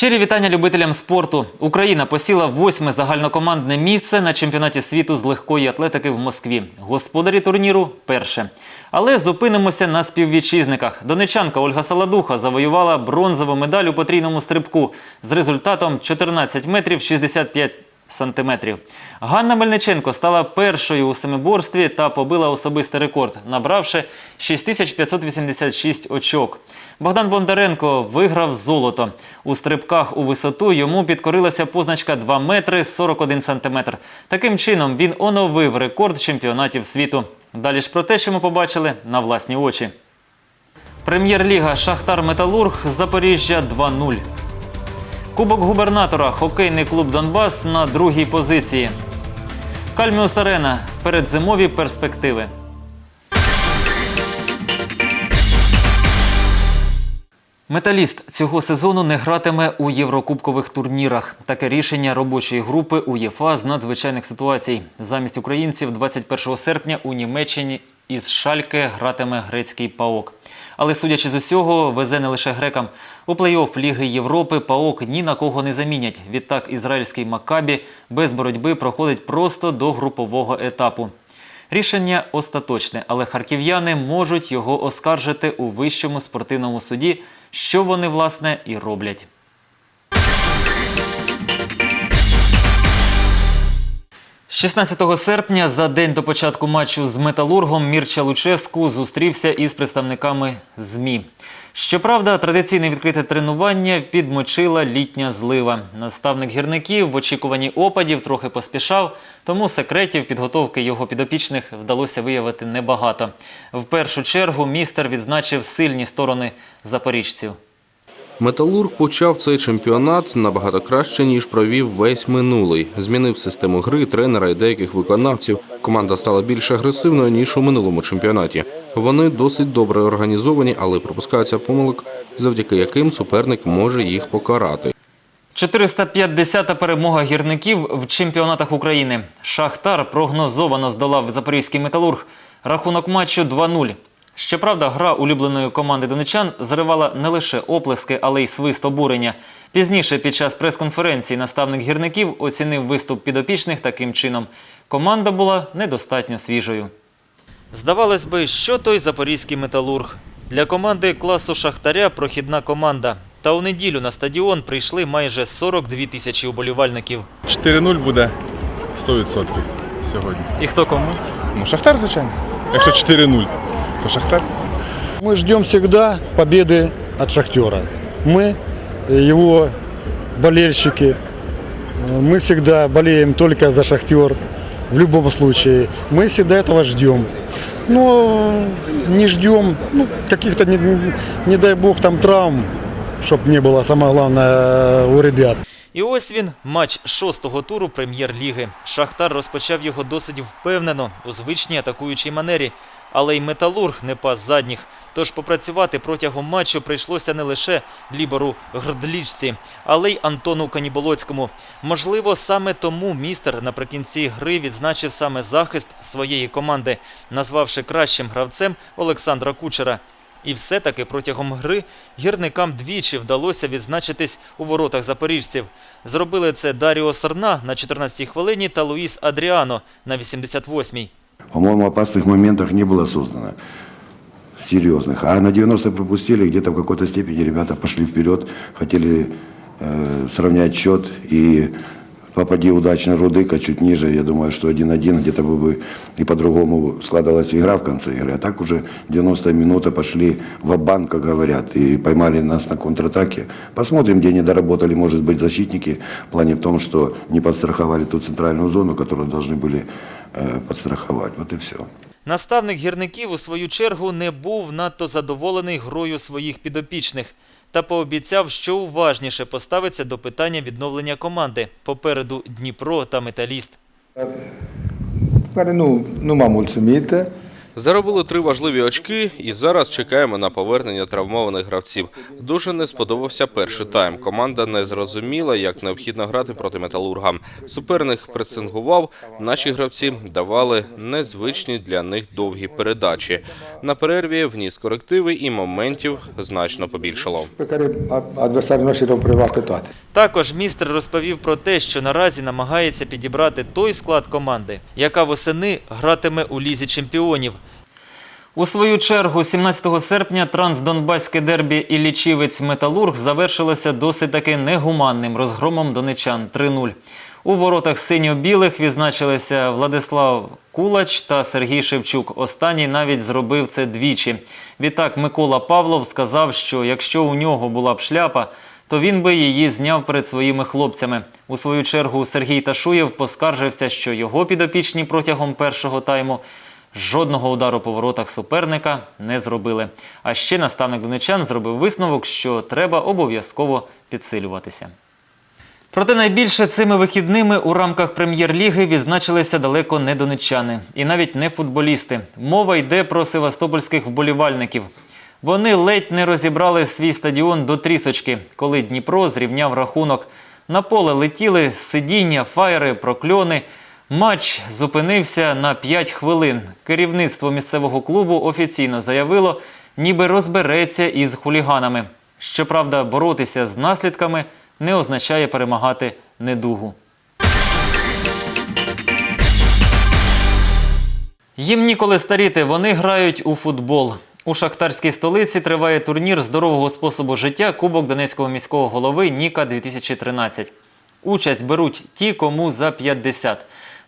Щирі вітання любителям спорту. Україна посіла восьме загальнокомандне місце на чемпіонаті світу з легкої атлетики в Москві. Господарі турніру перше. Але зупинимося на співвітчизниках. Донечанка Ольга Саладуха завоювала бронзову медаль у потрійному стрибку з результатом 14 метрів 65 сантиметрів. Ганна Мельниченко стала першою у семиборстві та побила особистий рекорд, набравши 6586 очок. Богдан Бондаренко виграв золото. У стрибках у висоту йому підкорилася позначка 2 метри 41 сантиметр. Таким чином він оновив рекорд чемпіонатів світу. Далі ж про те, що ми побачили на власні очі. Прем'єр-ліга Шахтар Металург Запоріжжя 2-0. Кубок губернатора хокейний клуб Донбас на другій позиції. Кальміус Арена передзимові перспективи. Металіст цього сезону не гратиме у єврокубкових турнірах. Таке рішення робочої групи УЄФА з надзвичайних ситуацій. Замість українців 21 серпня у Німеччині із Шальке гратиме грецький ПАОК. Але судячи з усього, везе не лише грекам. У плей-офф Ліги Європи ПАОК ні на кого не замінять. Відтак ізраїльський Макабі без боротьби проходить просто до групового етапу. Рішення остаточне, але харків'яни можуть його оскаржити у вищому спортивному суді, що вони власне і роблять. 16 серпня, за день до початку матчу з металургом, Мірча Луческу зустрівся із представниками ЗМІ. Щоправда, традиційне відкрите тренування підмочила літня злива. Наставник гірників в очікуванні опадів трохи поспішав, тому секретів підготовки його підопічних вдалося виявити небагато. В першу чергу містер відзначив сильні сторони запоріжців. Металург почав цей чемпіонат набагато краще, ніж провів весь минулий. Змінив систему гри, тренера і деяких виконавців. Команда стала більш агресивною, ніж у минулому чемпіонаті. Вони досить добре організовані, але припускаються помилок, завдяки яким суперник може їх покарати. 450-та перемога гірників в чемпіонатах України. Шахтар прогнозовано здолав запорізький металург. Рахунок матчу 2-0. Щоправда, гра улюбленої команди донечан зривала не лише оплески, але й свист обурення. Пізніше, під час прес-конференції, наставник гірників оцінив виступ підопічних таким чином. Команда була недостатньо свіжою. Здавалось би, що той запорізький металург. Для команди класу Шахтаря прохідна команда. Та у неділю на стадіон прийшли майже 42 тисячі уболівальників. 4-0 буде 100% сьогодні. І хто кому? Ну, Шахтар, звичайно. Якщо 4-0, то Шахтар. Мы ждем всегда победы от Шахтера. Мы, э, его болельщики, э, мы всегда болеем только за Шахтер. В любом случае. Мы всегда этого ждем. Но не ждем ну, каких-то, не, не дай бог, там травм, чтобы не было, самое главное, у ребят. І ось він, матч шостого туру прем'єр-ліги. Шахтар розпочав його досить впевнено у звичній атакуючій манері. Але й металург не пас задніх. Тож попрацювати протягом матчу прийшлося не лише Лібору Грдлічці, але й Антону Каніболоцькому. Можливо, саме тому містер наприкінці гри відзначив саме захист своєї команди, назвавши кращим гравцем Олександра Кучера. І все-таки протягом гри гірникам двічі вдалося відзначитись у воротах запоріжців. Зробили це Даріо Сарна на 14-й хвилині та Луїс Адріано на 88-й. По-моему, опасных моментов не было создано. Серьезных. А на 90 пропустили, где-то в какой-то степени ребята пошли вперед, хотели э, сравнять счет. И попади удачно Рудыка чуть ниже, я думаю, что 1-1 где-то бы, бы и по-другому складывалась игра в конце игры. А так уже 90 минута пошли в банк как говорят, и поймали нас на контратаке. Посмотрим, где они доработали, может быть, защитники, в плане в том, что не подстраховали ту центральную зону, которую должны были э, подстраховать. Вот и все. Наставник гірників у свою чергу не був надто задоволений грою своїх підопічних та пообіцяв, що уважніше поставиться до питання відновлення команди. Попереду Дніпро та Металіст. Ну nu, nu m-am. Заробили три важливі очки і зараз чекаємо на повернення травмованих гравців. Дуже не сподобався перший тайм. Команда не зрозуміла, як необхідно грати проти металурга. Суперник пресингував, наші гравці давали незвичні для них довгі передачі. На перерві вніс корективи і моментів значно побільшало. Також містер розповів про те, що наразі намагається підібрати той склад команди, яка восени гратиме у лізі чемпіонів. У свою чергу, 17 серпня, трансдонбаське дербі Іллічівець Металург завершилося досить таки негуманним розгромом донечан 3-0. У воротах синьо-білих відзначилися Владислав Кулач та Сергій Шевчук. Останній навіть зробив це двічі. Відтак Микола Павлов сказав, що якщо у нього була б шляпа, то він би її зняв перед своїми хлопцями. У свою чергу Сергій Ташуєв поскаржився, що його підопічні протягом першого тайму жодного удару по воротах суперника не зробили. А ще наставник донечан зробив висновок, що треба обов'язково підсилюватися. Проте найбільше цими вихідними у рамках прем'єр-ліги відзначилися далеко не донечани і навіть не футболісти. Мова йде про севастопольських вболівальників. Вони ледь не розібрали свій стадіон до трісочки, коли Дніпро зрівняв рахунок. На поле летіли сидіння, фаєри, прокльони. Матч зупинився на 5 хвилин. Керівництво місцевого клубу офіційно заявило, ніби розбереться із хуліганами. Щоправда, боротися з наслідками не означає перемагати недугу. Їм ніколи старіти, вони грають у футбол. У шахтарській столиці триває турнір здорового способу життя Кубок Донецького міського голови Ніка 2013. Участь беруть ті, кому за 50.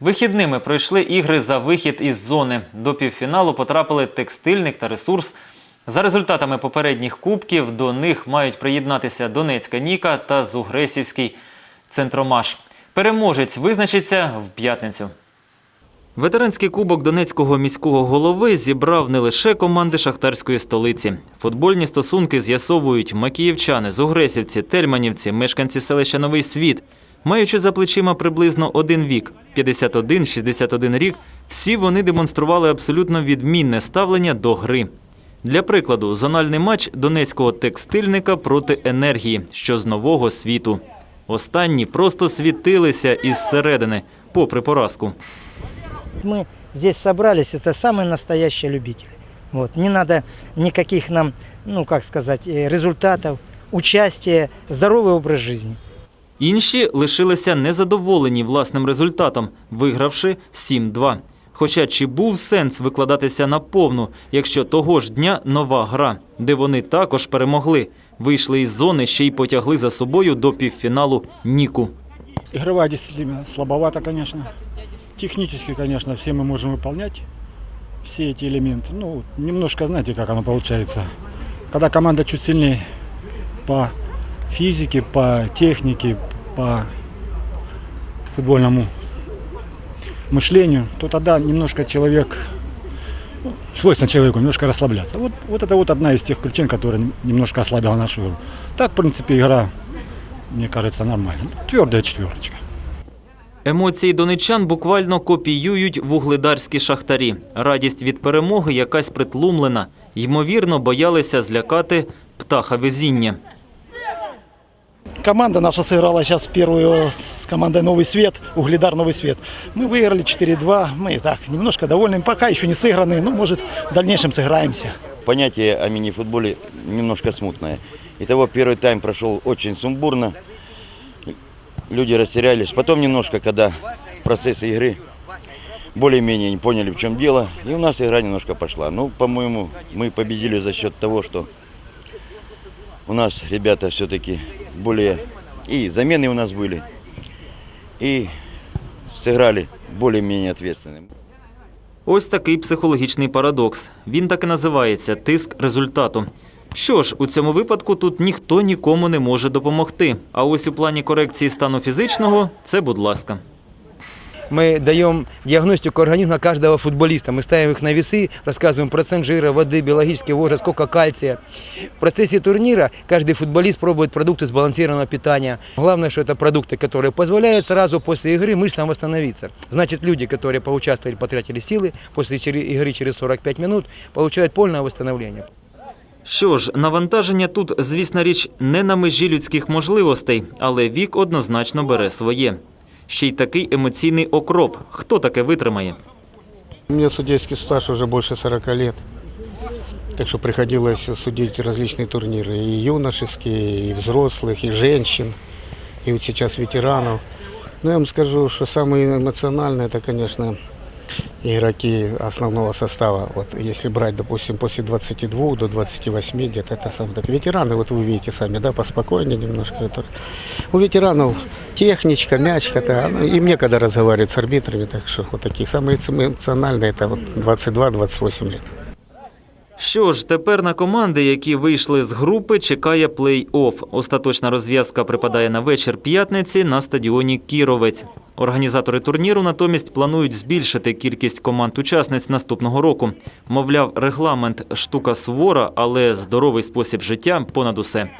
Вихідними пройшли ігри за вихід із зони. До півфіналу потрапили текстильник та ресурс. За результатами попередніх кубків до них мають приєднатися Донецька Ніка та Зугресівський центромаш. Переможець визначиться в п'ятницю. Ветеранський кубок Донецького міського голови зібрав не лише команди шахтарської столиці. Футбольні стосунки з'ясовують макіївчани, зугресівці, тельманівці, мешканці селища Новий Світ. Маючи за плечима приблизно один вік 51-61 рік, всі вони демонстрували абсолютно відмінне ставлення до гри. Для прикладу, зональний матч донецького текстильника проти енергії, що з нового світу. Останні просто світилися із середини, попри поразку. Мы здесь собрались, это самые настоящие любители. Вот. Не надо никаких нам, ну как сказать, э, результатов, участия, здоровый образ жизни. Інші лишилися незадоволені власним результатом, вигравши 7-2. Хоча чи був сенс викладатися на повну, якщо того ж дня нова гра, де вони також перемогли, вийшли із зони, ще й потягли за собою до півфіналу Ніку. Игровая дисциплина слабовато, конечно. Технически, конечно, все мы можем выполнять все эти элементы. Ну, немножко, знаете, как оно получается. Когда команда чуть сильнее по физике, по технике, по футбольному мышлению, то тогда немножко человек, ну, свойственно человеку немножко расслабляться. Вот, вот это вот одна из тех причин, которая немножко ослабила нашу игру. Так, в принципе, игра, мне кажется, нормальная. Твердая четверочка. Емоції донечан буквально копіюють вугледарські шахтарі. Радість від перемоги якась притлумлена. Ймовірно, боялися злякати птаха везіння. Команда наша сыграла сейчас первую с командой «Новый свет», «Угледар Новый свет». Мы выиграли 4-2, мы так немножко довольны, пока еще не сыграны, ну, может, в дальнейшем сыграемся. понятие о мини-футболе немножко смутное. Итого первый тайм прошел очень сумбурно. Люди растерялись. Потом немножко, когда в процессе игры более-менее не поняли, в чем дело. И у нас игра немножко пошла. Ну, по-моему, мы победили за счет того, что у нас ребята все-таки более... И замены у нас были. И сыграли более-менее ответственным. Ось такий психологічний парадокс. Він так і називається тиск результату. Що ж, у цьому випадку тут ніхто нікому не може допомогти. А ось у плані корекції стану фізичного це, будь ласка. мы даем диагностику организма каждого футболиста. Мы ставим их на весы, рассказываем процент жира, воды, биологический возраст, сколько кальция. В процессе турнира каждый футболист пробует продукты сбалансированного питания. Главное, что это продукты, которые позволяют сразу после игры мышцам восстановиться. Значит, люди, которые поучаствовали, потратили силы, после чер- игры через 45 минут получают полное восстановление. Що ж, навантаження тут, звісна річ, не на межі людських можливостей, але вік однозначно бере своє. Ще й такий емоційний окроп. Хто таке витримає? У меня судейский стаж уже больше 40 лет. Так что приходилось судить различные турниры. И юношеские, и взрослых, и женщин, и вот сейчас ветеранов. Но я вам скажу, что самые эмоциональные, это, конечно, игроки основного состава. Вот если брать, допустим, после 22 до 28 где-то, это самое так. Ветераны, вот вы видите сами, да, поспокойнее немножко. Это. У ветеранов техничка, мячка, да, ну, им некогда разговаривать с арбитрами, так что вот такие самые эмоциональные, это вот 22-28 лет. Що ж, тепер на команди, які вийшли з групи, чекає плей-офф. Остаточна розв'язка припадає на вечір п'ятниці на стадіоні Кіровець. Організатори турніру натомість планують збільшити кількість команд-учасниць наступного року. Мовляв, регламент штука сувора, але здоровий спосіб життя понад усе.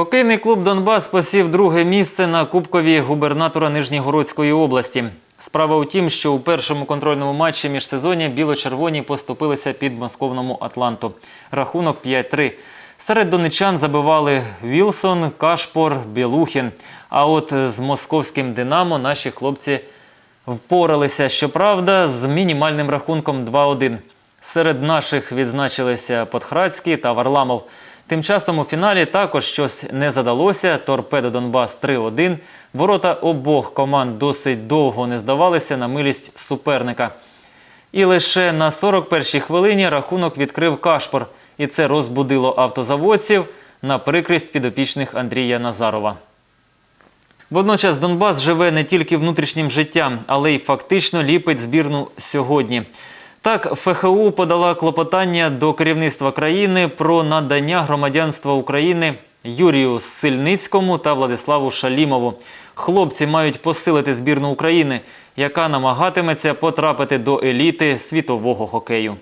Хокейний клуб Донбас посів друге місце на Кубкові губернатора Нижньогородської області. Справа у тім, що у першому контрольному матчі міжсезоння біло-червоні поступилися під московному Атланту. Рахунок 5-3. Серед донечан забивали Вілсон, Кашпор, Білухін. А от з московським Динамо наші хлопці впоралися, щоправда, з мінімальним рахунком 2-1. Серед наших відзначилися Подхрацький та Варламов. Тим часом у фіналі також щось не задалося. Торпедо Донбас 3-1. Ворота обох команд досить довго не здавалися на милість суперника. І лише на 41-й хвилині рахунок відкрив Кашпор. І це розбудило автозаводців на прикрість підопічних Андрія Назарова. Водночас Донбас живе не тільки внутрішнім життям, але й фактично ліпить збірну сьогодні. Так, ФХУ подала клопотання до керівництва країни про надання громадянства України Юрію Сильницькому та Владиславу Шалімову. Хлопці мають посилити збірну України, яка намагатиметься потрапити до еліти світового хокею.